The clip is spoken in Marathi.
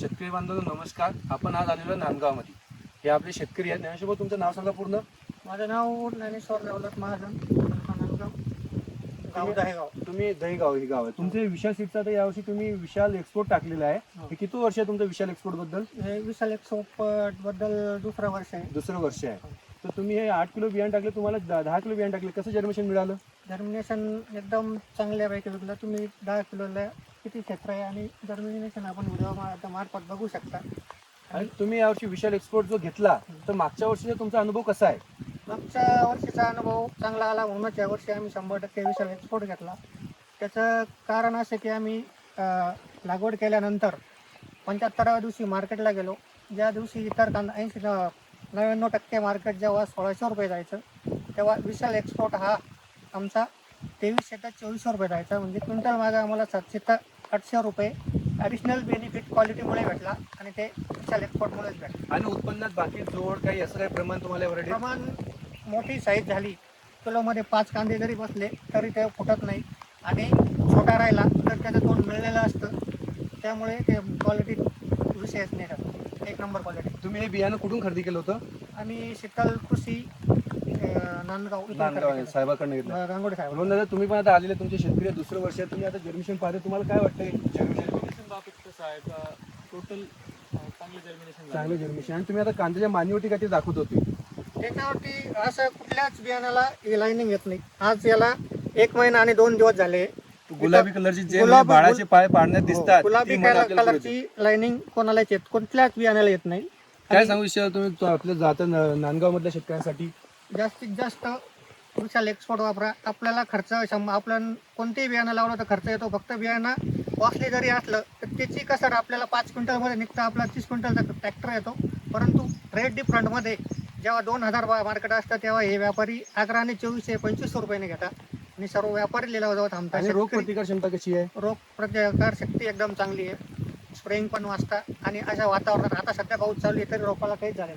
शेतकरी बांधवांनो नमस्कार. आपण आज आलेलो नांदगावमध्ये. हे आपले शेतकरी आहेत. ज्ञानेश्वर तुमचं नाव सांगा पूर्ण. माझं नाव ज्ञानेश्वर दौलत महाजन. नांदगाव गाव दहेगाव. तुम्ही दहीगाव हे गाव आहे. तुमचे विशाल सीटचा तर यावर्षी तुम्ही विशाल एक्सपोर्ट टाकलेला आहे. हो. हे किती वर्ष आहे तुमचं विशाल एक्सपोर्टबद्दल? हे विशाल एक सोपटबद्दल दुसरं वर्ष आहे. दुसरं वर्ष आहे. तर तुम्ही हे आठ किलो बियाण टाकले तुम्हाला दहा किलो बियाण टाकले. कसं जर्मिशन मिळालं? जर्मिनेशन एकदम चांगल्यापैकी विकलं. तुम्ही दहा किलोला किती क्षेत्र आहे आणि जर्मिनेशन आपण व्हिडिओ मार्फत बघू शकता. आणि तुम्ही यावर्षी विशाल एक्सपोर्ट जो घेतला तर मागच्या वर्षीचा तुमचा अनुभव कसा आहे? मागच्या वर्षीचा अनुभव चांगला आला म्हणूनच या वर्षी आम्ही शंभर टक्के विशाल एक्सपोर्ट घेतला. त्याचं कारण असं की आम्ही लागवड केल्यानंतर पंच्याहत्तराव्या दिवशी मार्केटला गेलो. ज्या दिवशी इतर कांदा ऐंशी नव्याण्णव टक्के मार्केट जेव्हा सोळाशे रुपये जायचं तेव्हा विशाल एक्सपोर्ट हा आमचा तेवीसशे ते चोवीसशे रुपये जायचा. म्हणजे क्विंटल मागे आम्हाला सातशे ते आठशे रुपये ॲडिशनल बेनिफिट क्वालिटीमुळे भेटला आणि ते विशाल एक्सपोर्टमुळेच भेटला. आणि उत्पन्नात बाकी जोड काही असं काही प्रमाण तुम्हाला वरडे प्रमाण मोठी साईज झाली. किलोमध्ये पाच कांदे जरी बसले तरी ते फुटत नाही. आणि छोटा राहिला तर त्याचं तोंड मिळलेलं असतं. त्यामुळे ते क्वालिटी विषयच नाही राहत एक नंबर क्वालिटी तुम्ही हे बियाणं कुठून खरेदी केलं होतं? आणि शीतल कृषी नांदगाव इथून नांदगाव खरेदी साहेबाकडनं घेतलं. केलं. गांगोडे साहेब म्हणून दादा तुम्ही पण आता आलेले तुमचे शेतकरी आहे, दुसरं वर्ष आहे तुम्ही आता जर्मिशन पाहते तुम्हाला काय वाटतंय? जर्मिशन जर्मिनेशन बाबतीत कसं आहे का टोटल चांगलं जर्मिनेशन चांगलं जर्मिशन आणि तुम्ही आता कांद्याच्या मानीवरती काय ते दाखवत होते? त्याच्यावरती असं कुठल्याच बियाण्याला लाईनिंग येत नाही. आज याला एक महिना आणि दोन दिवस झाले. गुलाबी कलरची जे गुलाबी- बाळाचे पाय पाडण्यात दिसतात गुलाबी. कलरची लाईनिंग कोणालाच येत कोणत्याच बियाण्याला येत नाही. काय सांगू इच्छिता तुम्ही? तो आपल्या जाता नांदगाव मधल्या शेतकऱ्यांसाठी. जास्तीत जास्त विशाल एक्सपोर्ट वापरा. आपल्याला खर्च शंभर आपण कोणतेही बियाणं लावलं तर खर्च येतो. फक्त बियाणं कॉस्टली जरी असलं तर त्याची कसर आपल्याला पाच क्विंटलमध्ये निघतं. आपला तीस क्विंटलचा ट्रॅक्टर येतो. परंतु रेट डिफरंटमध्ये जेव्हा दोन हजार मार्केट असतं तेव्हा हे व्यापारी अकरा आणि चोवीसशे पंचवीसशे रुपयाने घेतात. आणि सर्व व्यापारी लिलाव थांबतात. आणि रोग प्रतिकार क्षमता कशी आहे? रोग प्रतिकार शक्ती एकदम चांगली आहे. स्प्रेइंग पण वाचता आणि अशा वातावरणात आता सध्या पाऊस चालू आहे तरी रोपाला काहीच झालेलं